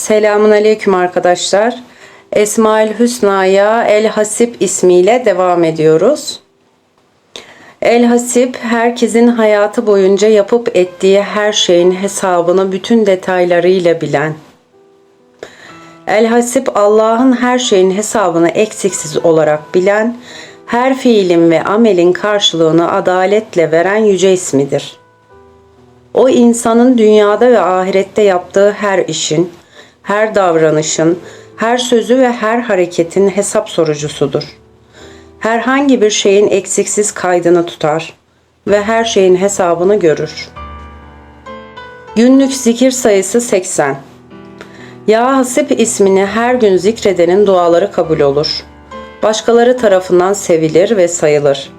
Selamun Aleyküm arkadaşlar. Esmaül Hüsna'ya El Hasip ismiyle devam ediyoruz. El Hasip herkesin hayatı boyunca yapıp ettiği her şeyin hesabını bütün detaylarıyla bilen. El Hasip Allah'ın her şeyin hesabını eksiksiz olarak bilen, her fiilin ve amelin karşılığını adaletle veren yüce ismidir. O insanın dünyada ve ahirette yaptığı her işin, her davranışın, her sözü ve her hareketin hesap sorucusudur. Herhangi bir şeyin eksiksiz kaydını tutar ve her şeyin hesabını görür. Günlük zikir sayısı 80. Ya Hasip ismini her gün zikredenin duaları kabul olur. Başkaları tarafından sevilir ve sayılır.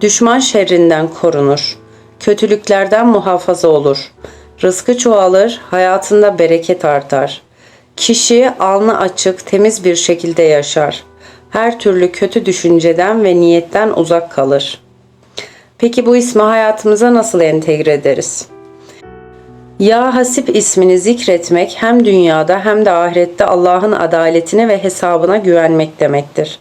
Düşman şerrinden korunur. Kötülüklerden muhafaza olur. Rızkı çoğalır, hayatında bereket artar. Kişi alnı açık, temiz bir şekilde yaşar. Her türlü kötü düşünceden ve niyetten uzak kalır. Peki bu ismi hayatımıza nasıl entegre ederiz? Ya Hasip ismini zikretmek hem dünyada hem de ahirette Allah'ın adaletine ve hesabına güvenmek demektir.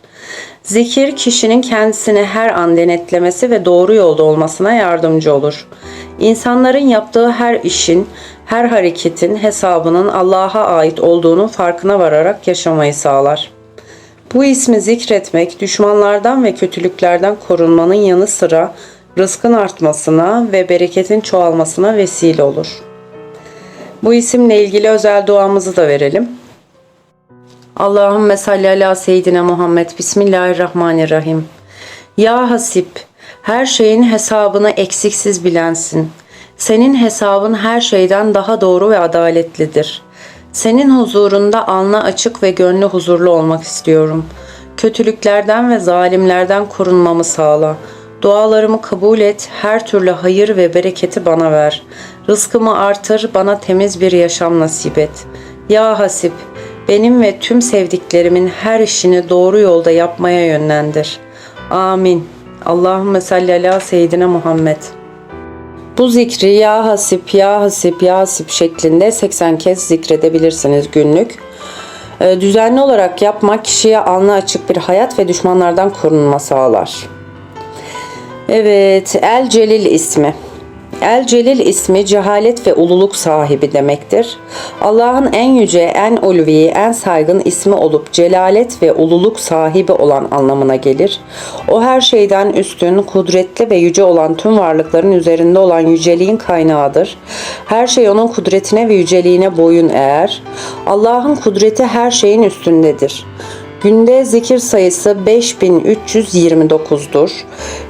Zikir kişinin kendisini her an denetlemesi ve doğru yolda olmasına yardımcı olur. İnsanların yaptığı her işin, her hareketin hesabının Allah'a ait olduğunu farkına vararak yaşamayı sağlar. Bu ismi zikretmek düşmanlardan ve kötülüklerden korunmanın yanı sıra rızkın artmasına ve bereketin çoğalmasına vesile olur. Bu isimle ilgili özel duamızı da verelim. Allahümme salli ala seyyidina Muhammed. Bismillahirrahmanirrahim. Ya Hasip, her şeyin hesabını eksiksiz bilensin. Senin hesabın her şeyden daha doğru ve adaletlidir. Senin huzurunda alnı açık ve gönlü huzurlu olmak istiyorum. Kötülüklerden ve zalimlerden korunmamı sağla. Dualarımı kabul et, her türlü hayır ve bereketi bana ver. Rızkımı artır, bana temiz bir yaşam nasip et. Ya Hasip, benim ve tüm sevdiklerimin her işini doğru yolda yapmaya yönlendir. Amin. Allahümme salli ala seyyidine Muhammed. Bu zikri ya hasip, ya hasip, ya hasip şeklinde 80 kez zikredebilirsiniz günlük. Ee, Düzenli olarak yapmak kişiye alnı açık bir hayat ve düşmanlardan korunma sağlar. Evet, El Celil ismi. El Celil ismi cehalet ve ululuk sahibi demektir. Allah'ın en yüce, en ulvi, en saygın ismi olup celalet ve ululuk sahibi olan anlamına gelir. O her şeyden üstün, kudretli ve yüce olan tüm varlıkların üzerinde olan yüceliğin kaynağıdır. Her şey onun kudretine ve yüceliğine boyun eğer. Allah'ın kudreti her şeyin üstündedir. Günde zikir sayısı 5329'dur.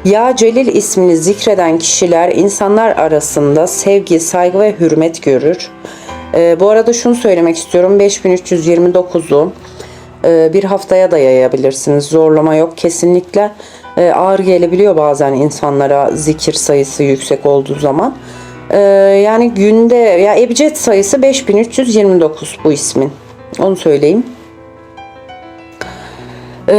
Ya Celil ismini zikreden kişiler insanlar arasında sevgi, saygı ve hürmet görür. Ee, bu arada şunu söylemek istiyorum. 5329'u e, bir haftaya da yayabilirsiniz. Zorlama yok kesinlikle. E, ağır gelebiliyor bazen insanlara zikir sayısı yüksek olduğu zaman. E, yani günde ya ebced sayısı 5329 bu ismin. Onu söyleyeyim. Ee,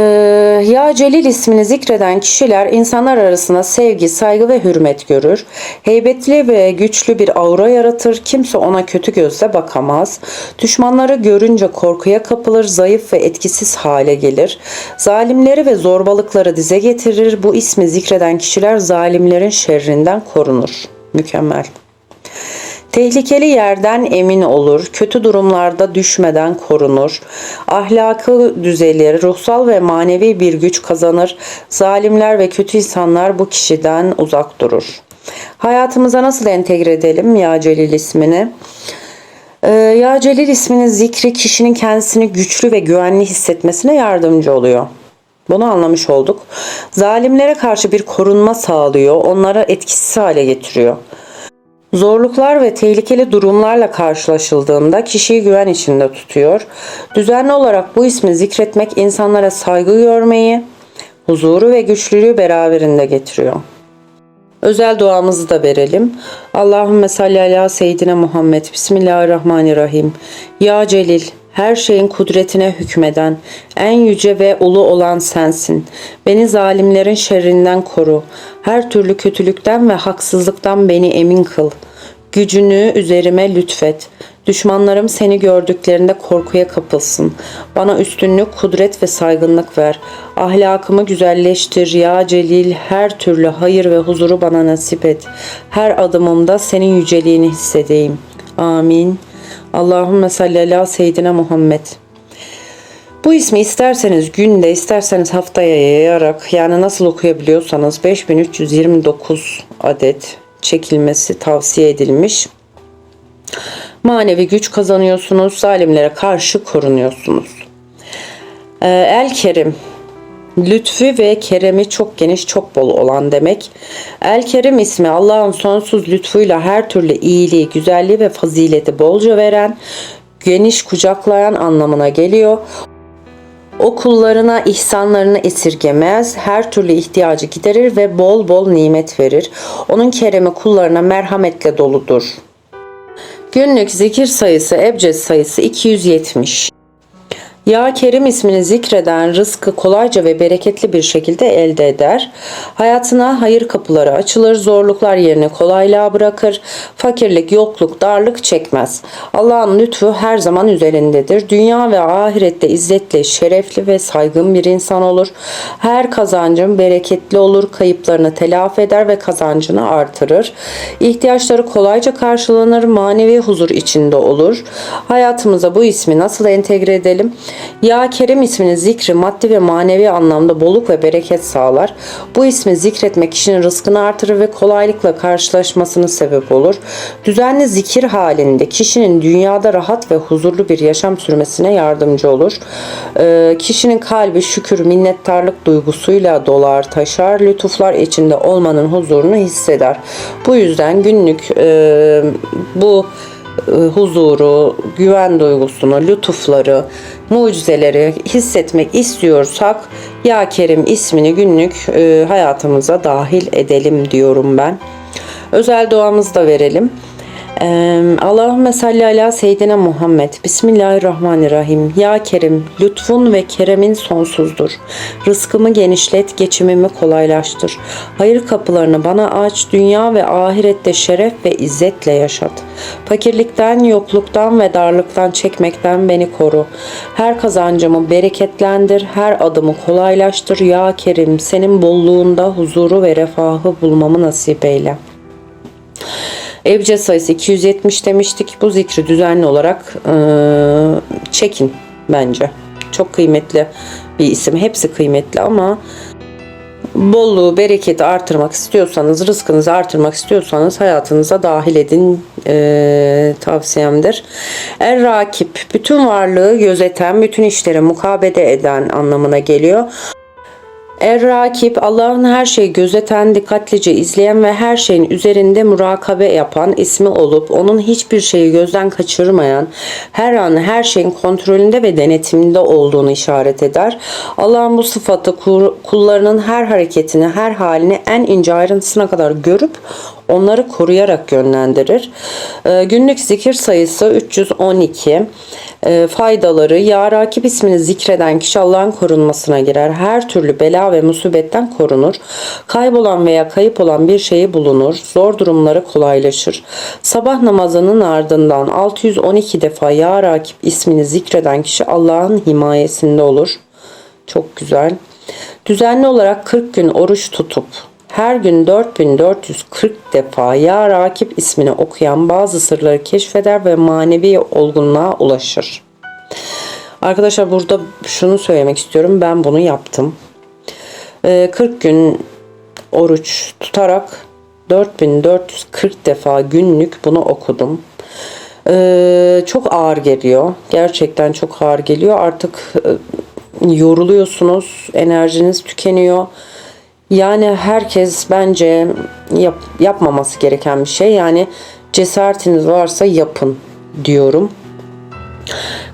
ya Celil ismini zikreden kişiler insanlar arasında sevgi, saygı ve hürmet görür. Heybetli ve güçlü bir aura yaratır. Kimse ona kötü gözle bakamaz. Düşmanları görünce korkuya kapılır, zayıf ve etkisiz hale gelir. Zalimleri ve zorbalıkları dize getirir. Bu ismi zikreden kişiler zalimlerin şerrinden korunur. Mükemmel. Tehlikeli yerden emin olur, kötü durumlarda düşmeden korunur, ahlakı düzelir, ruhsal ve manevi bir güç kazanır, zalimler ve kötü insanlar bu kişiden uzak durur. Hayatımıza nasıl entegre edelim Ya Celil ismini? Ee, ya Celil isminin zikri kişinin kendisini güçlü ve güvenli hissetmesine yardımcı oluyor. Bunu anlamış olduk. Zalimlere karşı bir korunma sağlıyor, onları etkisiz hale getiriyor. Zorluklar ve tehlikeli durumlarla karşılaşıldığında kişiyi güven içinde tutuyor. Düzenli olarak bu ismi zikretmek insanlara saygı görmeyi, huzuru ve güçlülüğü beraberinde getiriyor. Özel duamızı da verelim. Allahümme salli ala seyyidine Muhammed. Bismillahirrahmanirrahim. Ya Celil, her şeyin kudretine hükmeden, en yüce ve ulu olan sensin. Beni zalimlerin şerrinden koru. Her türlü kötülükten ve haksızlıktan beni emin kıl. Gücünü üzerime lütfet. Düşmanlarım seni gördüklerinde korkuya kapılsın. Bana üstünlük, kudret ve saygınlık ver. Ahlakımı güzelleştir ya Celil. Her türlü hayır ve huzuru bana nasip et. Her adımımda senin yüceliğini hissedeyim. Amin. Allahümme salli ala seyyidina Muhammed. Bu ismi isterseniz günde isterseniz haftaya yayarak yani nasıl okuyabiliyorsanız 5329 adet çekilmesi tavsiye edilmiş. Manevi güç kazanıyorsunuz. Zalimlere karşı korunuyorsunuz. Ee, El Kerim Lütfü ve keremi çok geniş, çok bol olan demek. El Kerim ismi Allah'ın sonsuz lütfuyla her türlü iyiliği, güzelliği ve fazileti bolca veren, geniş kucaklayan anlamına geliyor. O kullarına ihsanlarını esirgemez, her türlü ihtiyacı giderir ve bol bol nimet verir. Onun keremi kullarına merhametle doludur. Günlük zikir sayısı ebced sayısı 270. Ya Kerim ismini zikreden rızkı kolayca ve bereketli bir şekilde elde eder. Hayatına hayır kapıları açılır, zorluklar yerine kolaylığa bırakır. Fakirlik, yokluk, darlık çekmez. Allah'ın lütfu her zaman üzerindedir. Dünya ve ahirette izzetli, şerefli ve saygın bir insan olur. Her kazancın bereketli olur, kayıplarını telafi eder ve kazancını artırır. İhtiyaçları kolayca karşılanır, manevi huzur içinde olur. Hayatımıza bu ismi nasıl entegre edelim? Ya Kerim isminin zikri maddi ve manevi anlamda bolluk ve bereket sağlar. Bu ismi zikretmek kişinin rızkını artırır ve kolaylıkla karşılaşmasını sebep olur. Düzenli zikir halinde kişinin dünyada rahat ve huzurlu bir yaşam sürmesine yardımcı olur. Ee, kişinin kalbi şükür, minnettarlık duygusuyla dolar, taşar, lütuflar içinde olmanın huzurunu hisseder. Bu yüzden günlük e, bu e, huzuru, güven duygusunu, lütufları, mucizeleri hissetmek istiyorsak Ya Kerim ismini günlük e, hayatımıza dahil edelim diyorum ben. Özel duamızı da verelim. Allahümme salli ala seyyidina Muhammed. Bismillahirrahmanirrahim. Ya Kerim, lütfun ve keremin sonsuzdur. Rızkımı genişlet, geçimimi kolaylaştır. Hayır kapılarını bana aç, dünya ve ahirette şeref ve izzetle yaşat. Fakirlikten, yokluktan ve darlıktan çekmekten beni koru. Her kazancımı bereketlendir, her adımı kolaylaştır. Ya Kerim, senin bolluğunda huzuru ve refahı bulmamı nasip eyle.'' Ebced sayısı 270 demiştik. Bu zikri düzenli olarak e, çekin bence. Çok kıymetli bir isim. Hepsi kıymetli ama bolluğu, bereketi artırmak istiyorsanız, rızkınızı artırmak istiyorsanız hayatınıza dahil edin e, tavsiyemdir. Er rakip, bütün varlığı gözeten, bütün işleri mukabede eden anlamına geliyor. Er-Rakip, Allah'ın her şeyi gözeten, dikkatlice izleyen ve her şeyin üzerinde murakabe yapan ismi olup onun hiçbir şeyi gözden kaçırmayan, her an her şeyin kontrolünde ve denetiminde olduğunu işaret eder. Allah'ın bu sıfatı kullarının her hareketini, her halini en ince ayrıntısına kadar görüp onları koruyarak yönlendirir. Ee, günlük zikir sayısı 312. Ee, faydaları Ya Rakip ismini zikreden kişi Allah'ın korunmasına girer. Her türlü bela ve musibetten korunur. Kaybolan veya kayıp olan bir şeyi bulunur. Zor durumları kolaylaşır. Sabah namazının ardından 612 defa Ya Rakip ismini zikreden kişi Allah'ın himayesinde olur. Çok güzel. Düzenli olarak 40 gün oruç tutup her gün 4440 defa Ya Rakip ismini okuyan bazı sırları keşfeder ve manevi olgunluğa ulaşır. Arkadaşlar burada şunu söylemek istiyorum. Ben bunu yaptım. 40 ee, gün oruç tutarak 4440 defa günlük bunu okudum. Ee, çok ağır geliyor. Gerçekten çok ağır geliyor. Artık e, yoruluyorsunuz. Enerjiniz tükeniyor yani herkes bence yap, yapmaması gereken bir şey. Yani cesaretiniz varsa yapın diyorum.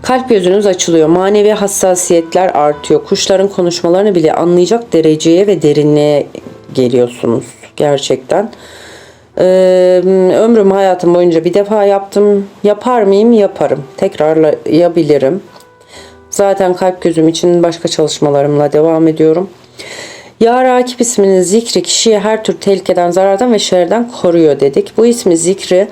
Kalp gözünüz açılıyor. Manevi hassasiyetler artıyor. Kuşların konuşmalarını bile anlayacak dereceye ve derinliğe geliyorsunuz gerçekten. Ee, ömrüm hayatım boyunca bir defa yaptım. Yapar mıyım? Yaparım. Tekrarlayabilirim. Zaten kalp gözüm için başka çalışmalarımla devam ediyorum. Ya Rakip isminin zikri kişiyi her tür tehlikeden, zarardan ve şerden koruyor dedik. Bu ismi zikri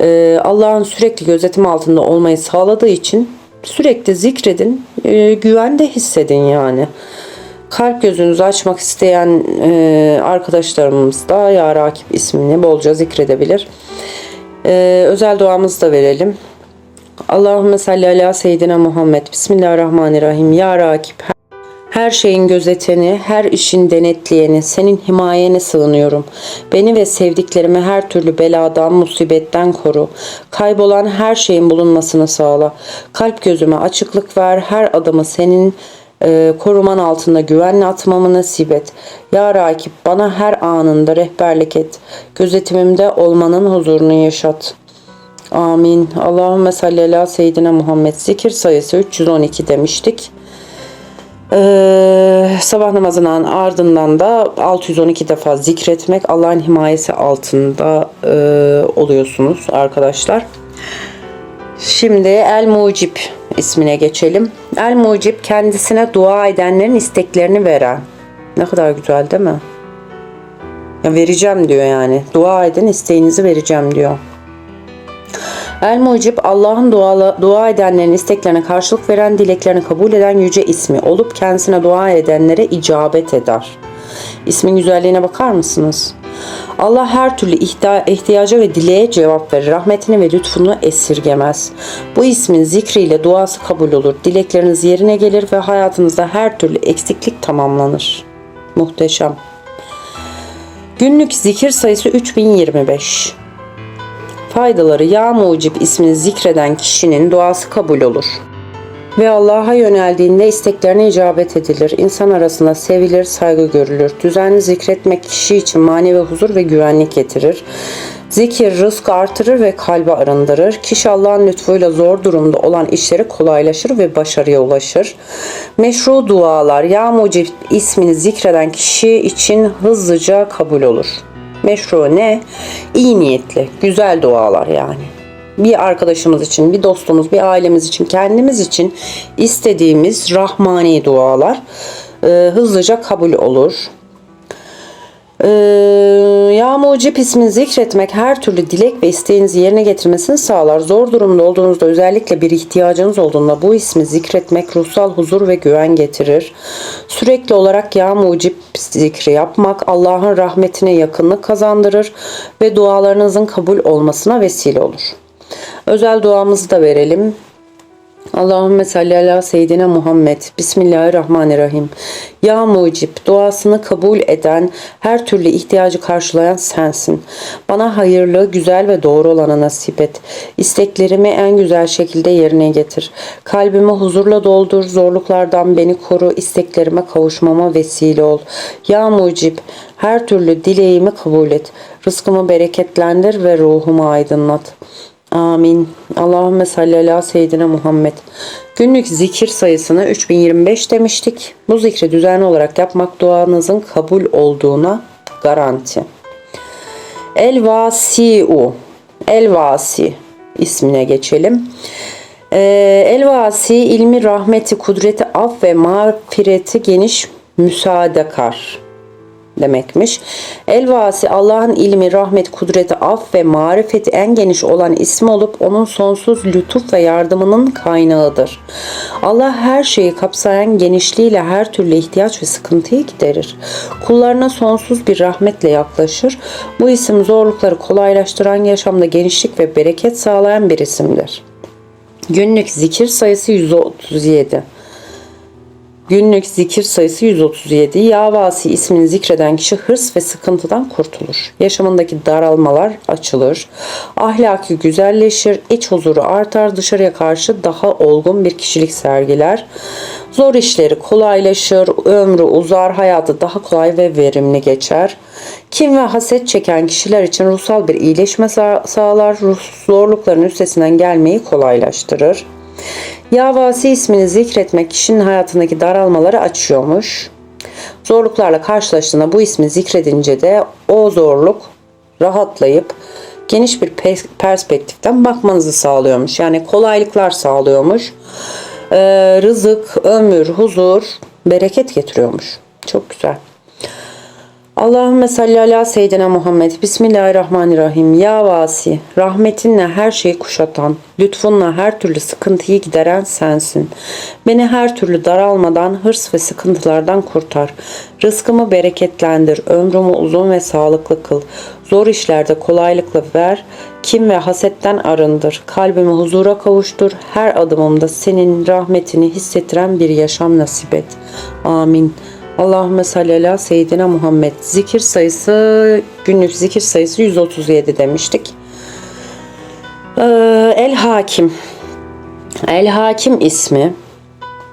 e, Allah'ın sürekli gözetimi altında olmayı sağladığı için sürekli zikredin, e, güvende hissedin yani. Kalp gözünüzü açmak isteyen e, arkadaşlarımız da Ya Rakip ismini bolca zikredebilir. E, özel duamızı da verelim. Allahümme salli ala seyyidina Muhammed. Bismillahirrahmanirrahim. Ya Rakip her şeyin gözeteni, her işin denetleyeni, senin himayene sığınıyorum. Beni ve sevdiklerimi her türlü beladan, musibetten koru. Kaybolan her şeyin bulunmasını sağla. Kalp gözüme açıklık ver, her adımı senin e, koruman altında güvenle atmamı nasip et. Ya Rakip bana her anında rehberlik et. Gözetimimde olmanın huzurunu yaşat. Amin. Allahümme salli ala seyyidina Muhammed. Zikir sayısı 312 demiştik. Ee, sabah namazının ardından da 612 defa zikretmek Allah'ın himayesi altında e, oluyorsunuz arkadaşlar. Şimdi El Mucip ismine geçelim. El Mucip kendisine dua edenlerin isteklerini veren. Ne kadar güzel değil mi? Ya vereceğim diyor yani. Dua edin isteğinizi vereceğim diyor. El Mucib Allah'ın dua edenlerin isteklerine karşılık veren, dileklerini kabul eden yüce ismi olup kendisine dua edenlere icabet eder. İsmin güzelliğine bakar mısınız? Allah her türlü ihtiyaca ve dileğe cevap verir. Rahmetini ve lütfunu esirgemez. Bu ismin zikriyle duası kabul olur. Dilekleriniz yerine gelir ve hayatınızda her türlü eksiklik tamamlanır. Muhteşem. Günlük zikir sayısı 3025. Faydaları Ya Mucib ismini zikreden kişinin duası kabul olur. Ve Allah'a yöneldiğinde isteklerine icabet edilir. İnsan arasında sevilir, saygı görülür. Düzenli zikretmek kişi için manevi huzur ve güvenlik getirir. Zikir rızkı artırır ve kalbi arındırır. Kişi Allah'ın lütfuyla zor durumda olan işleri kolaylaşır ve başarıya ulaşır. Meşru dualar Ya Mucib ismini zikreden kişi için hızlıca kabul olur. Meşru ne? İyi niyetli, güzel dualar yani. Bir arkadaşımız için, bir dostumuz, bir ailemiz için, kendimiz için istediğimiz rahmani dualar e, hızlıca kabul olur. Ee, ya Mucip ismini zikretmek her türlü dilek ve isteğinizi yerine getirmesini sağlar. Zor durumda olduğunuzda özellikle bir ihtiyacınız olduğunda bu ismi zikretmek ruhsal huzur ve güven getirir. Sürekli olarak Ya Mucip zikri yapmak Allah'ın rahmetine yakınlık kazandırır ve dualarınızın kabul olmasına vesile olur. Özel duamızı da verelim. Allahümme salli ala seyyidine Muhammed. Bismillahirrahmanirrahim. Ya mucib, duasını kabul eden, her türlü ihtiyacı karşılayan sensin. Bana hayırlı, güzel ve doğru olanı nasip et. İsteklerimi en güzel şekilde yerine getir. Kalbimi huzurla doldur, zorluklardan beni koru, isteklerime kavuşmama vesile ol. Ya mucib, her türlü dileğimi kabul et. Rızkımı bereketlendir ve ruhumu aydınlat. Amin. Allahümme salli ala seyyidine Muhammed. Günlük zikir sayısını 3025 demiştik. Bu zikri düzenli olarak yapmak duanızın kabul olduğuna garanti. El Vasiu. El Vasi ismine geçelim. Ee, El Vasi ilmi, rahmeti, kudreti, af ve mağfireti geniş müsaadekar demekmiş. Elvasi Allah'ın ilmi, rahmet, kudreti, af ve marifeti en geniş olan ismi olup onun sonsuz lütuf ve yardımının kaynağıdır. Allah her şeyi kapsayan genişliğiyle her türlü ihtiyaç ve sıkıntıyı giderir. Kullarına sonsuz bir rahmetle yaklaşır. Bu isim zorlukları kolaylaştıran yaşamda genişlik ve bereket sağlayan bir isimdir. Günlük zikir sayısı 137. Günlük zikir sayısı 137. Yavasi ismini zikreden kişi hırs ve sıkıntıdan kurtulur. Yaşamındaki daralmalar açılır. Ahlaki güzelleşir. iç huzuru artar. Dışarıya karşı daha olgun bir kişilik sergiler. Zor işleri kolaylaşır. Ömrü uzar. Hayatı daha kolay ve verimli geçer. Kim ve haset çeken kişiler için ruhsal bir iyileşme sağlar. Ruh zorlukların üstesinden gelmeyi kolaylaştırır. Yavasi ismini zikretmek kişinin hayatındaki daralmaları açıyormuş. Zorluklarla karşılaştığında bu ismi zikredince de o zorluk rahatlayıp geniş bir perspektiften bakmanızı sağlıyormuş. Yani kolaylıklar sağlıyormuş. Ee, rızık, ömür, huzur, bereket getiriyormuş. Çok güzel. Allahümme salli ala seyyidina Muhammed. Bismillahirrahmanirrahim. Ya vasi, rahmetinle her şeyi kuşatan, lütfunla her türlü sıkıntıyı gideren sensin. Beni her türlü daralmadan, hırs ve sıkıntılardan kurtar. Rızkımı bereketlendir, ömrümü uzun ve sağlıklı kıl. Zor işlerde kolaylıkla ver, kim ve hasetten arındır. Kalbimi huzura kavuştur, her adımımda senin rahmetini hissettiren bir yaşam nasip et. Amin. Allahümme salli ala seyyidina Muhammed. Zikir sayısı, günlük zikir sayısı 137 demiştik. Ee, El Hakim. El Hakim ismi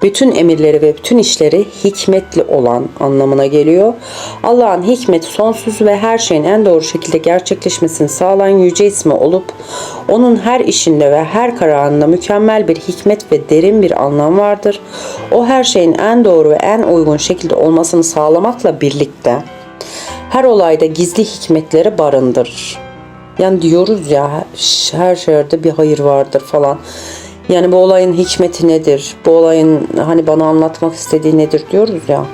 bütün emirleri ve bütün işleri hikmetli olan anlamına geliyor. Allah'ın hikmeti sonsuz ve her şeyin en doğru şekilde gerçekleşmesini sağlayan yüce ismi olup onun her işinde ve her kararında mükemmel bir hikmet ve derin bir anlam vardır. O her şeyin en doğru ve en uygun şekilde olmasını sağlamakla birlikte her olayda gizli hikmetleri barındırır. Yani diyoruz ya her şerde bir hayır vardır falan. Yani bu olayın hikmeti nedir? Bu olayın hani bana anlatmak istediği nedir diyoruz ya.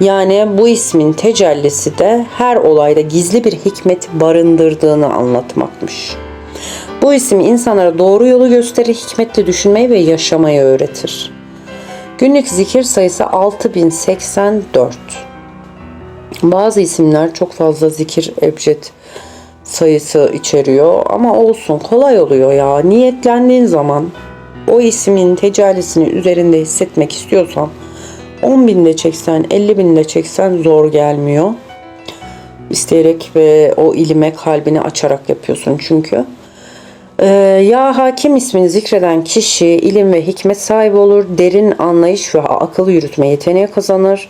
Yani bu ismin tecellisi de her olayda gizli bir hikmet barındırdığını anlatmakmış. Bu isim insanlara doğru yolu gösterir, hikmetli düşünmeyi ve yaşamayı öğretir. Günlük zikir sayısı 6084. Bazı isimler çok fazla zikir ebced sayısı içeriyor ama olsun kolay oluyor ya. Niyetlendiğin zaman o ismin tecellisini üzerinde hissetmek istiyorsan 10 binde çeksen 50 binde çeksen zor gelmiyor. İsteyerek ve o ilime kalbini açarak yapıyorsun çünkü. Ee, ya hakim ismini zikreden kişi ilim ve hikmet sahibi olur, derin anlayış ve akıl yürütme yeteneği kazanır.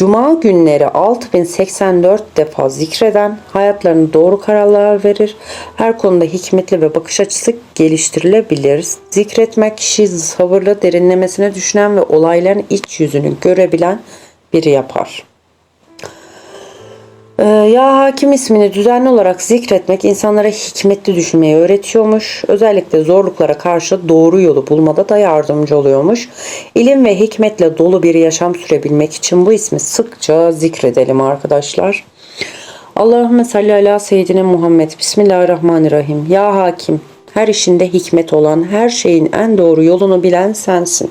Cuma günleri 6084 defa zikreden hayatlarını doğru kararlar verir. Her konuda hikmetli ve bakış açısı geliştirilebilir. Zikretmek kişi sabırlı, derinlemesine düşünen ve olayların iç yüzünü görebilen biri yapar. Ee, ya hakim ismini düzenli olarak zikretmek insanlara hikmetli düşünmeyi öğretiyormuş. Özellikle zorluklara karşı doğru yolu bulmada da yardımcı oluyormuş. İlim ve hikmetle dolu bir yaşam sürebilmek için bu ismi sıkça zikredelim arkadaşlar. Allahümme salli ala seyyidine Muhammed. Bismillahirrahmanirrahim. Ya hakim, her işinde hikmet olan, her şeyin en doğru yolunu bilen sensin.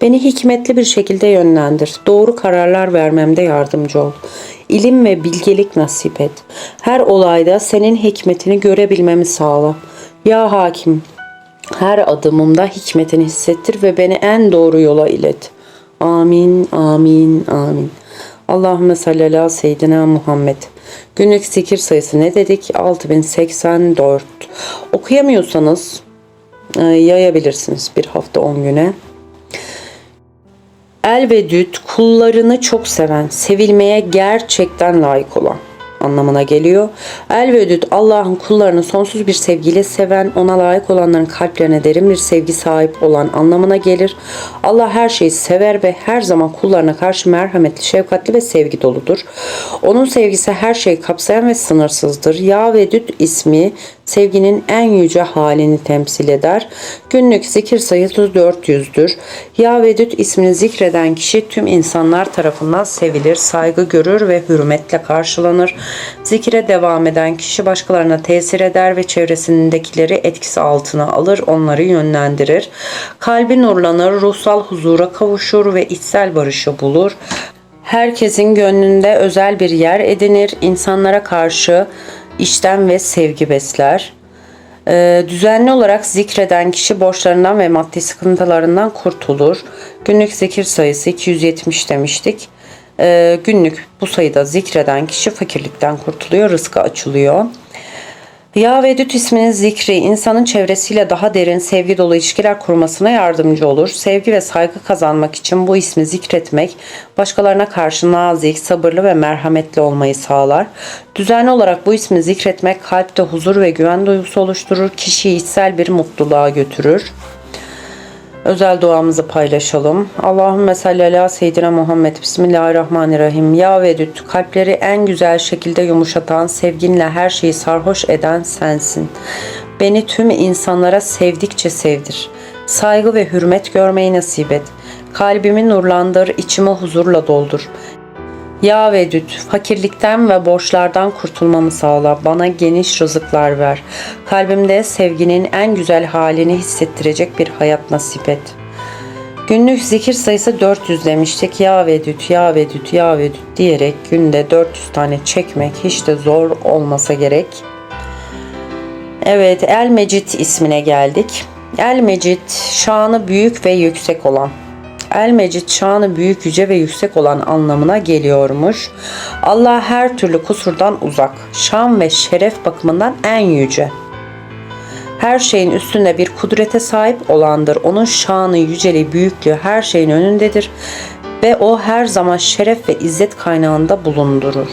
Beni hikmetli bir şekilde yönlendir. Doğru kararlar vermemde yardımcı ol. İlim ve bilgelik nasip et. Her olayda senin hikmetini görebilmemi sağla. Ya hakim, her adımımda hikmetini hissettir ve beni en doğru yola ilet. Amin, amin, amin. Allahümme salli ala seyyidina Muhammed. Günlük zikir sayısı ne dedik? 6084. Okuyamıyorsanız e, yayabilirsiniz bir hafta 10 güne. Elvedüt kullarını çok seven, sevilmeye gerçekten layık olan anlamına geliyor. Elvedüt Allah'ın kullarını sonsuz bir sevgiyle seven, ona layık olanların kalplerine derin bir sevgi sahip olan anlamına gelir. Allah her şeyi sever ve her zaman kullarına karşı merhametli, şefkatli ve sevgi doludur. Onun sevgisi her şeyi kapsayan ve sınırsızdır. Yavedüt ismi sevginin en yüce halini temsil eder. Günlük zikir sayısı 400'dür. Yavedüt ismini zikreden kişi tüm insanlar tarafından sevilir, saygı görür ve hürmetle karşılanır. Zikire devam eden kişi başkalarına tesir eder ve çevresindekileri etkisi altına alır, onları yönlendirir. Kalbi nurlanır, ruhsal huzura kavuşur ve içsel barışı bulur. Herkesin gönlünde özel bir yer edinir, insanlara karşı işten ve sevgi besler. Ee, düzenli olarak zikreden kişi borçlarından ve maddi sıkıntılarından kurtulur. Günlük zikir sayısı 270 demiştik. Ee, günlük bu sayıda zikreden kişi fakirlikten kurtuluyor, rızkı açılıyor. Ya Vedüt isminin zikri insanın çevresiyle daha derin sevgi dolu ilişkiler kurmasına yardımcı olur. Sevgi ve saygı kazanmak için bu ismi zikretmek başkalarına karşı nazik, sabırlı ve merhametli olmayı sağlar. Düzenli olarak bu ismi zikretmek kalpte huzur ve güven duygusu oluşturur, kişiyi içsel bir mutluluğa götürür. Özel duamızı paylaşalım. Allahümme salli ala seyyidina Muhammed. Bismillahirrahmanirrahim. Ya Vedüt, kalpleri en güzel şekilde yumuşatan, sevginle her şeyi sarhoş eden sensin. Beni tüm insanlara sevdikçe sevdir. Saygı ve hürmet görmeyi nasip et. Kalbimi nurlandır, içimi huzurla doldur. Ya Vedüt, fakirlikten ve borçlardan kurtulmamı sağla. Bana geniş rızıklar ver. Kalbimde sevginin en güzel halini hissettirecek bir hayat nasip et. Günlük zikir sayısı 400 demiştik. Ya Vedüt, Ya Vedüt, Ya Vedüt diyerek günde 400 tane çekmek hiç de zor olmasa gerek. Evet, El Mecid ismine geldik. El Mecid, şanı büyük ve yüksek olan. El Mecid şanı büyük, yüce ve yüksek olan anlamına geliyormuş. Allah her türlü kusurdan uzak, şan ve şeref bakımından en yüce. Her şeyin üstünde bir kudrete sahip olandır. Onun şanı, yüceliği, büyüklüğü her şeyin önündedir ve o her zaman şeref ve izzet kaynağında bulundurur.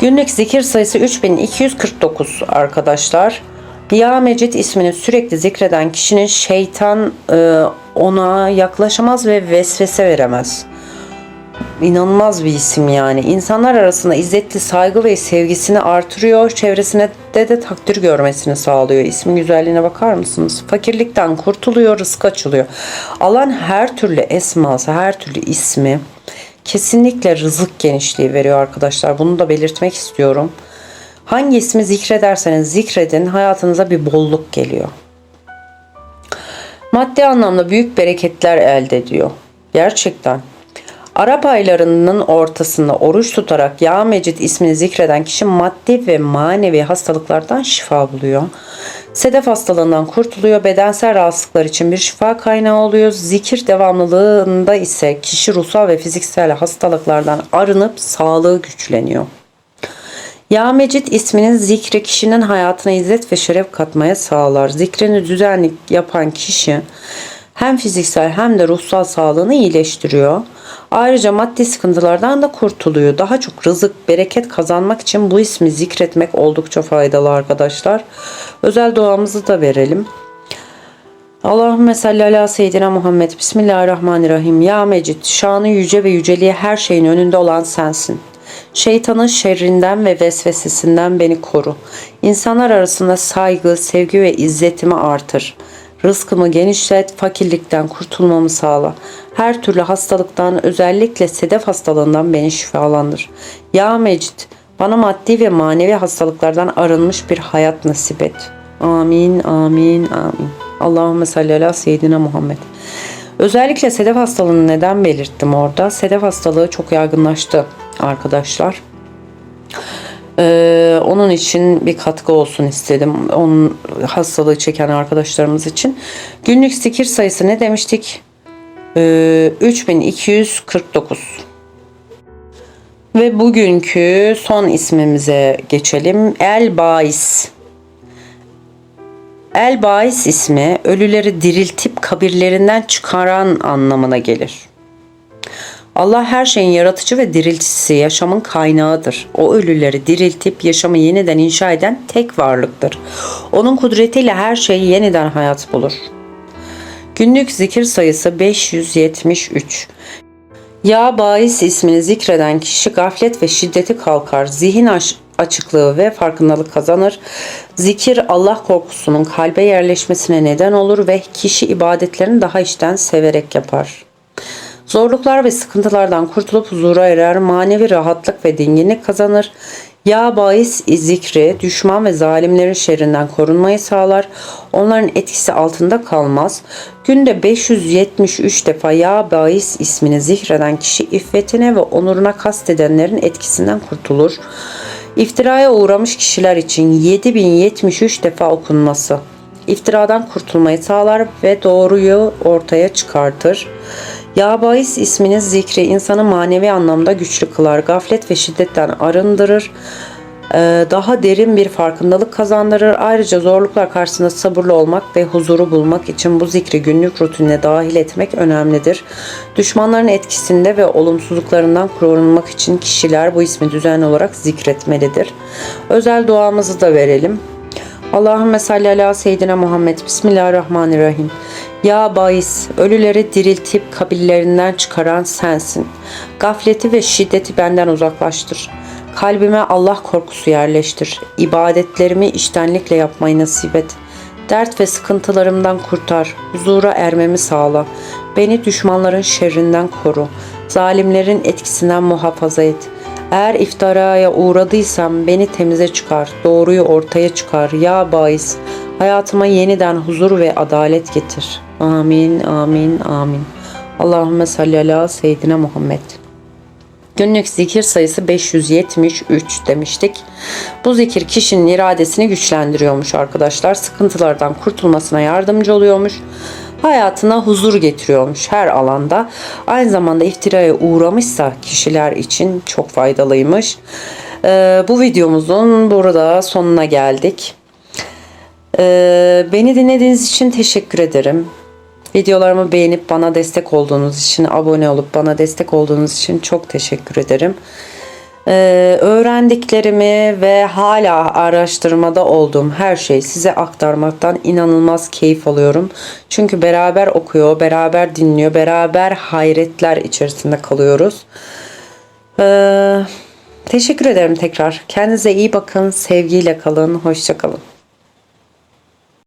Günlük zikir sayısı 3249 arkadaşlar. Ya Mecid ismini sürekli zikreden kişinin şeytan e, ona yaklaşamaz ve vesvese veremez. İnanılmaz bir isim yani. İnsanlar arasında izzetli saygı ve sevgisini artırıyor. Çevresine de de takdir görmesini sağlıyor. İsmin güzelliğine bakar mısınız? Fakirlikten kurtuluyor, rızık açılıyor. Alan her türlü esması, her türlü ismi kesinlikle rızık genişliği veriyor arkadaşlar. Bunu da belirtmek istiyorum. Hangi ismi zikrederseniz zikredin hayatınıza bir bolluk geliyor. Maddi anlamda büyük bereketler elde ediyor. Gerçekten. Arap aylarının ortasında oruç tutarak Ya Mecid ismini zikreden kişi maddi ve manevi hastalıklardan şifa buluyor. Sedef hastalığından kurtuluyor. Bedensel rahatsızlıklar için bir şifa kaynağı oluyor. Zikir devamlılığında ise kişi ruhsal ve fiziksel hastalıklardan arınıp sağlığı güçleniyor. Ya Mecid isminin zikri kişinin hayatına izzet ve şeref katmaya sağlar. Zikrini düzenli yapan kişi hem fiziksel hem de ruhsal sağlığını iyileştiriyor. Ayrıca maddi sıkıntılardan da kurtuluyor. Daha çok rızık, bereket kazanmak için bu ismi zikretmek oldukça faydalı arkadaşlar. Özel duamızı da verelim. Allahümme salli ala seyyidina Muhammed. Bismillahirrahmanirrahim. Ya Mecid, şanı yüce ve yüceliği her şeyin önünde olan sensin. Şeytanın şerrinden ve vesvesesinden beni koru. İnsanlar arasında saygı, sevgi ve izzetimi artır. Rızkımı genişlet, fakirlikten kurtulmamı sağla. Her türlü hastalıktan, özellikle sedef hastalığından beni şifalandır. Ya Mecid, bana maddi ve manevi hastalıklardan arınmış bir hayat nasip et. Amin, amin, amin. Allahümme salli ala seyyidina Muhammed. Özellikle sedef hastalığını neden belirttim orada? Sedef hastalığı çok yaygınlaştı arkadaşlar. Ee, onun için bir katkı olsun istedim. Onun hastalığı çeken arkadaşlarımız için. Günlük zikir sayısı ne demiştik? Ee, 3249. Ve bugünkü son ismimize geçelim. El Bais. El Bais ismi ölüleri diriltip kabirlerinden çıkaran anlamına gelir. Allah her şeyin yaratıcı ve dirilticisi, yaşamın kaynağıdır. O ölüleri diriltip yaşamı yeniden inşa eden tek varlıktır. Onun kudretiyle her şey yeniden hayat bulur. Günlük zikir sayısı 573. Ya Bais ismini zikreden kişi gaflet ve şiddeti kalkar, zihin açıklığı ve farkındalık kazanır. Zikir Allah korkusunun kalbe yerleşmesine neden olur ve kişi ibadetlerini daha içten severek yapar. Zorluklar ve sıkıntılardan kurtulup huzura erer, manevi rahatlık ve dinginlik kazanır. Ya bahis zikri düşman ve zalimlerin şerrinden korunmayı sağlar. Onların etkisi altında kalmaz. Günde 573 defa ya bahis ismini zikreden kişi iffetine ve onuruna kastedenlerin etkisinden kurtulur. İftiraya uğramış kişiler için 7073 defa okunması iftiradan kurtulmayı sağlar ve doğruyu ortaya çıkartır. Ya bahis isminin zikri insanı manevi anlamda güçlü kılar, gaflet ve şiddetten arındırır, ee, daha derin bir farkındalık kazandırır. Ayrıca zorluklar karşısında sabırlı olmak ve huzuru bulmak için bu zikri günlük rutinine dahil etmek önemlidir. Düşmanların etkisinde ve olumsuzluklarından korunmak için kişiler bu ismi düzenli olarak zikretmelidir. Özel duamızı da verelim. Allahümme salli ala seyyidina Muhammed. Bismillahirrahmanirrahim. Ya Bais, ölüleri diriltip kabirlerinden çıkaran sensin. Gafleti ve şiddeti benden uzaklaştır. Kalbime Allah korkusu yerleştir. İbadetlerimi iştenlikle yapmayı nasip et. Dert ve sıkıntılarımdan kurtar. Huzura ermemi sağla. Beni düşmanların şerrinden koru. Zalimlerin etkisinden muhafaza et. Eğer iftiraya uğradıysam beni temize çıkar, doğruyu ortaya çıkar. Ya bahis, hayatıma yeniden huzur ve adalet getir. Amin, amin, amin. Allahümme salli ala seyyidine Muhammed. Günlük zikir sayısı 573 demiştik. Bu zikir kişinin iradesini güçlendiriyormuş arkadaşlar. Sıkıntılardan kurtulmasına yardımcı oluyormuş. Hayatına huzur getiriyormuş her alanda. Aynı zamanda iftiraya uğramışsa kişiler için çok faydalıymış. Ee, bu videomuzun burada sonuna geldik. Ee, beni dinlediğiniz için teşekkür ederim. Videolarımı beğenip bana destek olduğunuz için, abone olup bana destek olduğunuz için çok teşekkür ederim. Ee, öğrendiklerimi ve hala araştırmada olduğum her şeyi size aktarmaktan inanılmaz keyif alıyorum. Çünkü beraber okuyor, beraber dinliyor, beraber hayretler içerisinde kalıyoruz. Ee, teşekkür ederim tekrar. Kendinize iyi bakın, sevgiyle kalın, hoşça kalın.